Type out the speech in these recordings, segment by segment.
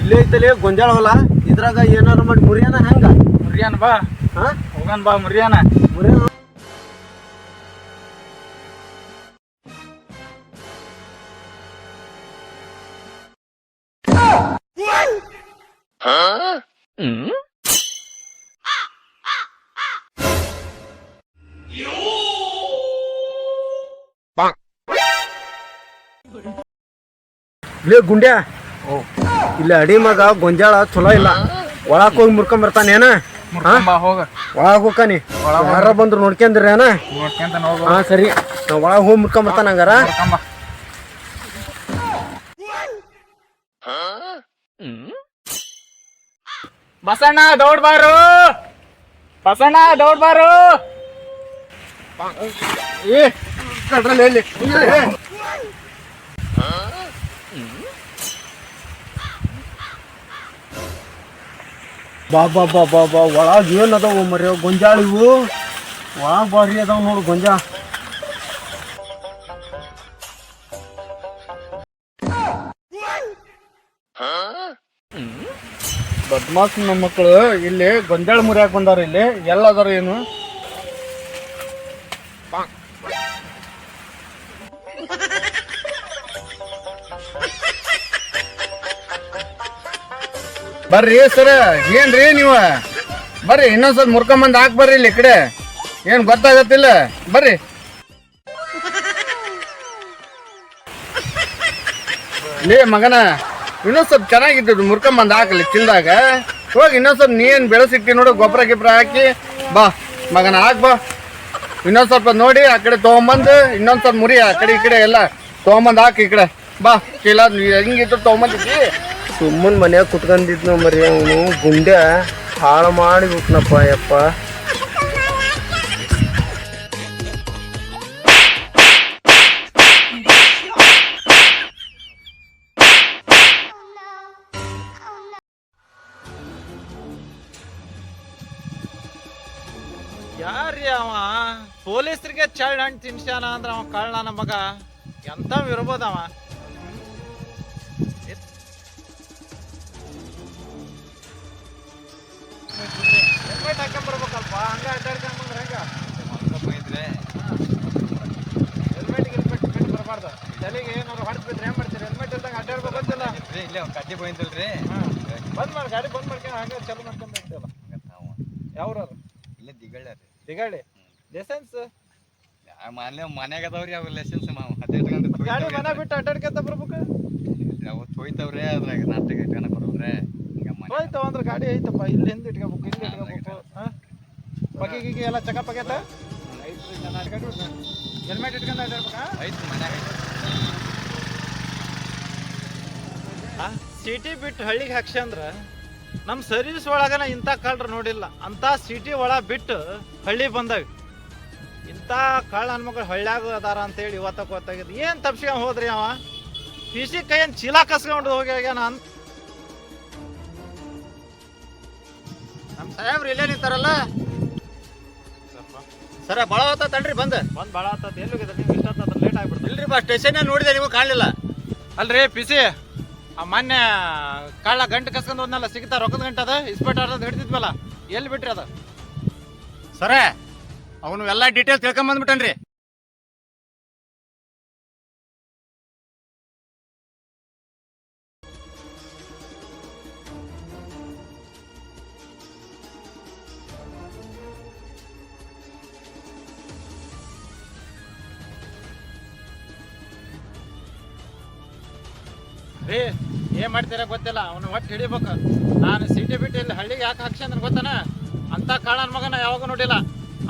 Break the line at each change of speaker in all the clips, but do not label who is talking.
ಇಲ್ಲೇ ಐತಲೇ ಗೊಂಜಾಳ ಹೊಲ. ಇದ್ರಾಗ ಏನಾರ ಮಾಡಿ ಮುರಿಯಾನ ಹೆಂಗ?
ಮುರಿಯಾನ ಬಾ.
ಹಾ?
ಹೋಗನ್ ಬಾ ಮುರಿಯಾನ.
ಮುರಿಯನ? ಲೇ ಗುಂಡ್ಯಾ? ಇಲ್ಲ ಅಡಿ ಮಗ ಗೊಂಜಾಳ ಚಲೋ ಇಲ್ಲ. ಒಳಕ್ ಹೋಗಿ ಮುರ್ಕೊಂಡ್
ಬರ್ತಾನೆ ಏನ ಹೋಗ.
ಒಳಗ್ ಹೋಗ್ಕಾನಿ. ಯಾರ ಬಂದ್ರು ನೋಡ್ಕೊಂಡ್ರಿ ಏನ?
ನೋಡ್ಕೊಂತ ಹೋಗು.
ಹಾ ಸರಿ. ಒಳಗ್ ಹೋಗಿ ಮುರ್ಕೊಂಡ್ ಬರ್ತಾನ ಹಂಗಾರ
ಬಸಣ್ಣ ದೌಡ್ ಬಾರು. ಬಸಣ್ಣ ದೌಡ್ ಬಾರು.
ಏ ಕಡ್ರಲ್ಲಿ ಎಲ್ಲಿ? ಬಾ ಬಾ ಬಾ ಬಾ ಬಾ. ಒಳಗ್ ಏನ್ ಅದಾವ ಮರ್ಯ ಗೊಂಜಾಳ ಇವು? ಒಳಗೆ ಬಾರಿ ಅದಾವ ನೋಡು ಗೊಂಜಾಳ ಬದ್ಮಾಸ್ ನಮ್ಮ ಮಕ್ಕಳು ಇಲ್ಲಿ ಗೊಂಜಾಳ ಮುರಿಯಾಕ ಬಂದಾರ ಇಲ್ಲಿ. ಎಲ್ಲ ಅದಾರ ಏನು? ಬರ್ರಿ ಸರ, ಏನ್ರಿ ನೀವು? ಬರ್ರಿ ಇನ್ನೊಂದ್ಸಲ ಮುರ್ಕೊಂಬಂದ್ ಹಾಕ್ ಬರ್ರಿ ಇಲ್ಲಿ ಕಡೆ. ಏನ್ ಗೊತ್ತಾಗತ್ತಿಲ್ಲ. ಬರ್ರಿ. ಲೇ ಮಗನ ಇನ್ನೊಂದ್ ಸ್ವಲ್ಪ ಚೆನ್ನಾಗಿದ್ದು ಮುರ್ಕೊಂಬಂದ್ ಹಾಕಲಿ ಚಿಲ್ದಾಗ. ಹೋಗಿ ಇನ್ನೊಂದ್ ಸ್ವಲ್ಪ ನೀನ್ ಬೆಳೆಸಿಟ್ಟಿ ನೋಡು, ಗೊಬ್ಬರ ಗಿಬ್ಬರ ಹಾಕಿ. ಬಾ, ಮಗನ, ಹಾಕ್ ಬಾ. ಇನ್ನೊಂದ್ ಸ್ವಲ್ಪ ನೋಡಿ, ಆ ಕಡೆ ತಗೊಂಬಂದು ಇನ್ನೊಂದ್ ಸ್ವಲ್ಪ ಮುರಿ ಆ ಕಡೆ ಈ ಕಡೆ ಎಲ್ಲ ತಗೊಂಬಂದ್ ಹಾಕಿ ಈ ಕಡೆ. ಬಾ ಕೇಳ ಹೆಂಗಿತ್ತು ತೊಗೊಂಬಂದಿದ್ದಿ? ಸುಮ್ಮನೆ ಮನ್ಯಾಗ ಕುತ್ಕೊಂಡಿದ್ನು ಮರಿ ಅವನು ಗುಂಡೆ ಹಾಳು ಮಾಡಿಬಿಟ್ನಪ್ಪ ಯಪ್ಪ.
ಯಾರ್ರಿ ಅವ? ಪೊಲೀಸರಿಗೆ ಚಳ್ಳ ಹಣ್ಣು ತಿನ್ಸ್ಯಾನ ಅಂದ್ರೆ ಅವ ಕಳ್ಳ ನಮ್ಮ ಮಗ. ಎಂತವ್ ಇರ್ಬೋದವ ಗೊತ್ತಿಲ್ಲ
ಇಲ್ಲೇ ಒಂದ್ ಕಡ್ಡಿ ಹೋಯ್ತಲ್ರಿ
ಬಂದ್ ಮಾಡಿ ಗಾಡಿ ಬಂದ್ ಮಾಡ್ಕೊಂಡು ಹಂಗ ಚಾಲು ಮಾಡ್ಕೊಂಡ್ ಹೋಗ್ತೀವಲ್ಲ. ಯಾವ್ರವ್ರು?
ಇಲ್ಲೇ ರೀ
ದಿಗಾಳಿ? ಲೈಸೆನ್ಸ್?
ಮನೆ ಮನ್ಯಾಗ ಅದಾವ್ರಿ ಅವ್ ಲೈಸೆನ್ಸ್ ಹದಿನೆಂಟು ಗಂಟೆ
ಗಾಡಿ ಮನೆ ಬಿಟ್ಟು ಅಡ್ಡಾಡ್ಕೊಂತ ಬರ್ಬೇಕು?
ಅವ್ ಹೋಯ್ತವ್ರೆ ಅದ್ರಾಗ ನಾಟಕ ಇಟ್ಕೊಂಡ ಬರೋವ್ರೆ ಹಿಂಗ ಮನೆ
ಹೋಯ್ತು ಅಂದ್ರೆ ಗಾಡಿ ಐತಪ್ಪ ಇಲ್ಲಿ ಹಿಂದೆ ಇಟ್ಕೋಬೇಕು ಇಲ್ಲಿ ಇಟ್ಕೋಬೇಕು ಬಗೆ ಗಿಗೆ ಎಲ್ಲ ಚಕ ಪಗೆತ ಹೆಲ್ಮೆಟ್ ಇಟ್ಕೊಂಡು ಅಡ್ಡಾಡ್ಬೇಕಾ
ಐತಿ ಮನ್ಯಾಗ
ಸಿಟಿ ಬಿಟ್ಟು ಹಳ್ಳಿಗೆ ಹಾಕ್ಸ್ಯಂದ್ರ ನಮ್ಮ ಸರ್ವಿಸ್ ಒಳಗನ ಇಂಥ ಕಳ್ರು ನೋಡಿಲ್ಲ. ಅಂತ ಸಿಟಿ ಒಳ ಬಿಟ್ಟು ಹಳ್ಳಿ ಬಂದಾಗ ಇಂಥ ಕಳ್ಳ ಹೆಣ್ಮಕ್ಳು ಹಳ್ಳ್ಯಾಗ ಅದಾರ ಅಂತೇಳಿ ಇವತ್ತ ಗೊತ್ತಾಗಿದ್ದು ಏನು ತಪ್ಸ್ಕೊಂಡು ಹೋದ್ರಿ ಅವ? ಪಿಸಿ ಕೈಯನ್ ಚೀಲ ಕಸ್ಕೊಂಡು ಹೋಗಿ ಆಗ್ಯಾನ ಅಂತ.
ನಮ್ಮ ಸಾಹೇಬ್ರು ಇಲ್ಲೇ ನಿಂತಾರಲ್ಲ ಸರ ಭಾಳ ಹೊತ್ತ ತಡ್ರಿ ಬಂದ?
ಬಂದ್ ಭಾಳ ಹೊತ್ತ ಎಲ್ಲಿ ಹೋಗಿದ್ರೆ? ನೀವು ಇಷ್ಟೊತ್ತ ಲೇಟ್ ಆಗ್ಬಿಡ್ತದೆ.
ಇಲ್ರಿ ಬಾ ಸ್ಟೇಷನ್ ನೋಡಿದೆ ನೀವು ಕಾಣಲಿಲ್ಲ.
ಅಲ್ರಿ ಪಿಸಿ ಆ ಮೊನ್ನೆ ಕಳ್ಳ ಗಂಟು ಕಸ್ಕೊಂಡ್ ಹೋದ್ನಲ್ಲ ಸಿಗ್ತಾ ರೊಕ್ಕದ ಗಂಟೆ ಅದ ಇಸ್ಪೆಟ್ ಆಡೋದು ಹಿಡ್ತಿದ್ವಲ್ಲ ಎಲ್ಲಿ ಬಿಟ್ರಿ ಅದ?
ಸರ ಅವನು ಎಲ್ಲ ಡೀಟೇಲ್ಸ್ ತಿಳ್ಕೊಂಬಂದ್ಬಿಟ್ಟನ್ರಿ
ರೀ ಏನ್ ಮಾಡ್ತೀರ ಗೊತ್ತಿಲ್ಲ, ಅವನ ಒಟ್ಟು ಹಿಡಿಬೇಕು. ನಾನು ಸಿಟಿ ಬಿಟ್ಟು ಇಲ್ಲಿ ಹಳ್ಳಿಗೆ ಯಾಕೆ ಹಾಕ್ಸಂದ್ರೆ ಗೊತ್ತಾನ? ಅಂತ ಕಾಳನ್ ಮಗನ ಯಾವಾಗ ನೋಡಿಲ್ಲ.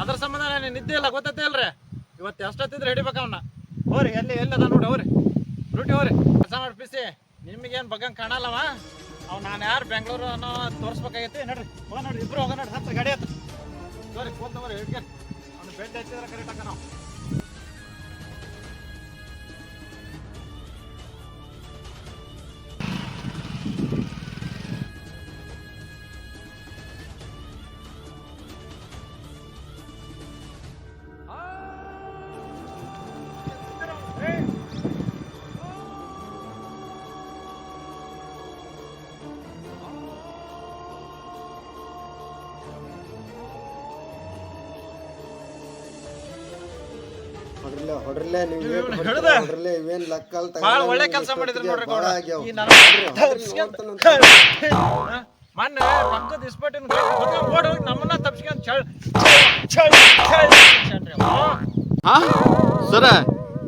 ಅದ್ರ ಸಂಬಂಧ ನಾನು ನಿದ್ದೆ ಇಲ್ಲ ಗೊತ್ತೈತೆ ಅಲ್ರಿ? ಇವತ್ತು ಎಷ್ಟೊತ್ತಿದ್ರೆ ಹಿಡಿಬೇಕು ಅವನ್ನ ಹೋರಿ, ಎಲ್ಲಿ ಎಲ್ಲಿ ಅದ ನೋಡಿ, ಹೋರಿ. ರೂಟಿ ಹೋರಿ. ಕೆಲಸ ಮಾಡಿ, ಪಿಸಿ. ನಿಮಗೇನು ಬಗ್ಗಂಗೆ ಕಾಣಲ್ಲವ? ಅವ್ ನಾನು ಯಾರು ಬೆಂಗಳೂರು ಅನ್ನೋ ತೋರಿಸ್ಬೇಕಾಗೈತಿ? ನೋಡ್ರಿ, ಹೋಗ ನೋಡ್ರಿ, ಇಬ್ರು ಹೋಗ ನೋಡ್ರಿ, ಹತ್ರ ಗಾಡಿ ಹತ್ರ. ಸರಿ ಕೂತವ್ರಿ ಹಿಡ್ಕೆ ಅವ್ನು ಬೆಡ್ ಹಚ್ಚಿದ್ರೆ ಕರೆಕ್ಟ್ ಹಾಕ ನಾವು.
ನೀವು
ಇವ್ನು
ಇವೇನ್
ಭಾಳ ಒಳ್ಳೆ ಕೆಲಸ ಮಾಡಿದ್ರಿ ನೋಡ್ರಿ ಗೌಡ. ಈ ನನ್ನ
ಹೊಡ್ರಿ, ಹೊಡ್ರಿ, ನೋಡ್ತಾನಂತ.
ಮೊನ್ನೆ ರೊಕ್ಕದ ಇಸ್ಪಟ್ಟಿನ ಓಡ್ ಹೋಗಿ ನಮ್ಮನ್ನ ತಪ್ಸ್ಕೊಂಡ್ ಚಳ್ ಚಳ್ ಚಳ್
ಹಾ? ಸರ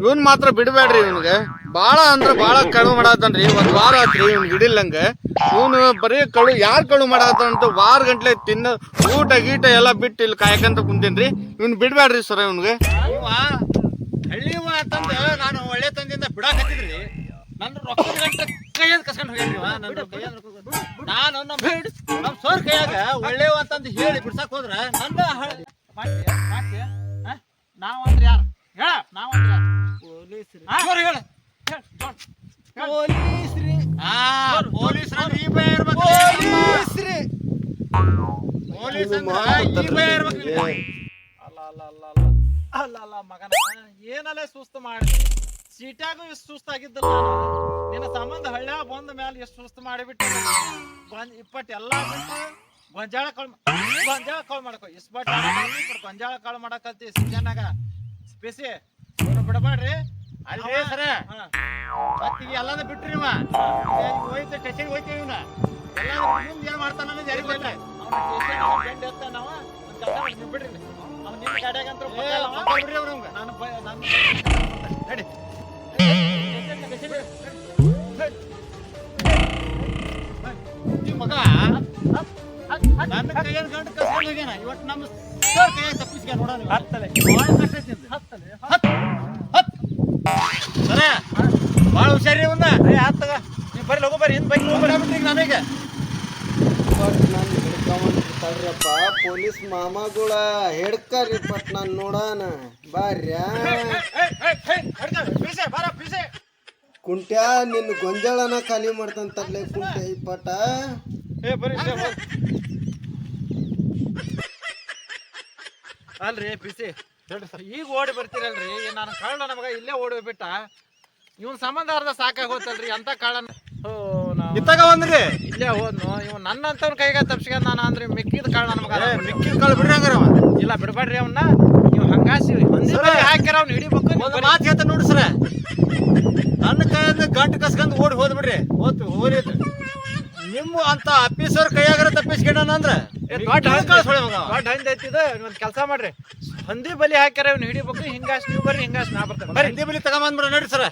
ಇವನ್ ಮಾತ್ರ ಬಿಡಬೇಡ್ರಿ ಇವನ್ಗೆ. ಭಾಳ ಅಂದ್ರೆ ಭಾಳ ಕಳು ಮಾಡಾತನ್ರಿ. ಒಂದ್ ವಾರ ಆತ್ರಿ ಇವ್ನ್ ಹಿಡಿಲ್ಲಂಗ ಇವನು ಬರೀ ಕಳು ಯಾರ್ ಕಳು ಮಾಡಾತಂತ ವಾರ ಗಂಟ್ಲೆ ತಿನ್ನ ಊಟ ಗೀಟ ಎಲ್ಲ ಬಿಟ್ಟು ಇಲ್ಲಿ ಕಾಯಕಂತ ಕುಂತೇನ್ರಿ. ಇವನ್ ಬಿಡ್ಬೇಡ್ರಿ ಸರ ಇವ್ನ್ಗೆ.
ಇವ ಹಳ್ಳಿ ಅಂತಂದ ನಾನು ಒಳ್ಳೆ ತಂದಿಂದ ಬಿಡಾಕತ್ತಿದ್ರಿ. ನನ್ನ ರೊಕ್ಕದ ಗಂಟೆ ಕೈಯಂದ್ ಕಸ್ಕೊಂಡ್ ಹೋಗ್ಯಾನ್ರಿ ಇವ ನನ್ನ ಕೈಯಂದ್ ರೊಕ್ಕ- ನಾನು ನಮ್ಮ ನಮ್ಮ ಸೋರ್ ಕೈಯಾಗ ಒಳ್ಳೆವ ಅಂತಂದು ಹೇಳಿ ಬಿಡ್ಸಕ್ ಹೋದ್ರ ನನ್ನ ಹ- ಮಾಡ್ತೀಯ ಮಾಡ್ತೀಯ ಹ? ನಾವಂದ್ರೆ ಯಾರು? ಹೇಳ ನಾವಂದ್ರೆ ಯಾರು? ಪೊಲೀಸ್ರಿ. ಹೇಳ. ಹೇಳ ಪೊಲೀಸ್ರಿ. ಆ ಪೊಲೀಸ್ ಈ ಭಯ ಇರ್ಬೇಕು. ಪೊಲೀಸ್ ಅಂದ್ರೆ ಈ ಭಯ ಇರ್ಬೇಕು. ಅಲ್ಲ ಅಲ್ಲ ಅಲ್ಲ ಅಲ್ಲ. ಅಲ್ಲ ಅಲ್ಲ ಮಗನ. ಏನಲ್ಲೇ ಸುಸ್ತು ಮಾಡಿ ಸೀಟ್ಯಾಗೂ ಎಷ್ಟು ಸುಸ್ತಾಗಿದ್ದ ನಾನು. ನಿನ್ನ ಸಂಬಂಧ ಹಳ್ಳ್ಯಾಗ ಬಂದ ಮೇಲೆ ಎಷ್ಟು ಸುಸ್ತು ಮಾಡಿಬಿಟ್ಟು ಗೊಂಜ್ ಇಪ್ಪಟ್ಟು ಎಲ್ಲ ಬಿಟ್ಟು ಗೊಂಜಾಳ ಕಾಳು ಗೊಂಜಾಳ ಕಾಳು ಮಾಡಕ. ಇಸ್ಪಟ್ ಗೊಂಜಾಳ ಕಾಳು ಮಾಡಕತ್ತಿ ಸೀಜನ್ನಾಗ ಸ್ಪೆಸಿ ಬಿಡಬಾಡ್ರಿ ಅಲ್ರಿ ಸರ. ಮತ್ತೀಗ ಎಲ್ಲಾನು ಬಿಟ್ರಿ ಇವ. ಹೋಯ್ತು ಸ್ಟೇಷನ್ ಹೋಯ್ತೀವಿ ಇವನ. ಎಲ್ಲ ಮುಂದೆ ಏನು ಮಾಡ್ತಾನ ಯಾರಿಗೆ ಮಾಡಿ ನೀವ್ ಬಿಡ್ರಿ ಮಗ ನನ್ನ ಕೈಯಾಗ ಗಂಟು ಕಸ್ಕೊಂಡು ಹೋಗ್ಯಾನ ಇವತ್ತು ನಮ್ಮ ಸರ್ ಕೈಯಾಗ ಹತ್ತಲೆ ಭಾಳ ಕಷ್ಟ ಐತಿ ಇದು. ಹತ್ ಹತ್ ಸರ ಭಾಳ ಹುಷಾರಿ ಅವನ್ನ ಏ ಆತಗ ನೀವು ಬರ್ರಿ ಲಗೋ ಬರ್ರಿ ಹಿಂದ್ ಬೈಕ್ ಹೋಗ್ಬಿಟ್ರಿ ನನಗೆ
ಬಿಡ್ತಾಳ್ರಪ್ಪ ಪೊಲೀಸ್ ಮಾಮಗಳ ಹಿಡ್ಕರಿ ಪಟ್ ನಾನು ನೋಡಾನ. ಬಾರ್ಯಾ
ಬಾರ ಪಿಸೆ
ಕುಂಟ್ಯಾ ನಿನ್ನ ಗೊಂಜಾಳನ ಖಾಲಿ ಮಾಡ್ತಂತಲ್ಲೇ ಕುಂಟೆ ಈ ಪಟ.
ಅಲ್ರಿ ಬಿಸಿ. ಸರ್ ಈಗ ಓಡಿ ಬರ್ತೀರಲ್ರಿ. ನಾನು ಕಳ್ಳ ನಮಗ ಇಲ್ಲೇ ಓಡಿ ಬಿಟ್ಟ ಇವನ್ ಸಂಬಂಧ ಅರ್ಧ ಸಾಕಾಗೋತಲ್ರಿ ಅಂತ ಕಳ್ಳನ ಓ ನಾವು
ಇತ್ತಾಗ ಒಂದ್ರಿ
ಇಲ್ಲೇ ಹೋದ್ನು ಇವ್ ನನ್ನಂತವ್ನ ಕೈಗ ತಪ್ಸ್ಕೊಂಡ್ ನಾನು ಅಂದ್ರೆ ಮಿಕ್ಕಿದ ಕಳ್ಳ ನಮಗ
ಮಿಕ್ಕಿದ ಕಾಳು ಬಿಡ್ರಿ ಹಂಗಾರ ಅವ.
ಇಲ್ಲ ಬಿಡಬೇಡ್ರಿ ಅವನ್ನ ನೀವು ಹಂಗಾಸಿ ಹೊಂದಿ
ಸರ.
ಮೇಲೆ ಹಾಕ್ಯಾರ ಅವ್ನ ಹಿಡಿಬೇಕು ನೀವು
ಒಂದು
ಬರೀ-
ಮಾತು ಹೇಳ್ತ ನೋಡ್ರಿ ಸರ. ನನ್ನ ಕೈಯಿಂದ ಗಂಟು ಕಸ್ಕೊಂಡ್ ಓಡಿ ಹೋದ್ ಬಿಡ್ರಿ. ಹೋತ್ ಹೋರಿತ್ತು ನಿಮ್ಮ ಅಂತ ಆಫೀಸರ್ ಕೈಯಾಗರ ತಪ್ಪಿಸ್ಕೊಂಡ ಅಂದ್ರೆ.
ಏ, ದೊಡ್ಡ ಹಂದಿ ದೊಡ್ಡ ಹಂದಿ ಐತಿದ ಒಂದು ಕೆಲಸ ಮಾಡ್ರಿ. ಹಂದಿ ಬಲಿ ಹಾಕ್ಯಾರ ಇವ್ನ ಹಿಡಿಬೇಕು ಹಿಂಗಾಸ್ ನೀವು ಬರ್ರಿ ಹಿಂಗಾಸ್ ನಾ ಬರ್ತೇನೆ. ಬರ್ರಿ
ಹಿಂದಿ ಬಲಿ ತಗೊಂಬಂದ್ಬಿಡ ನೋಡ್ರಿ ಸರ.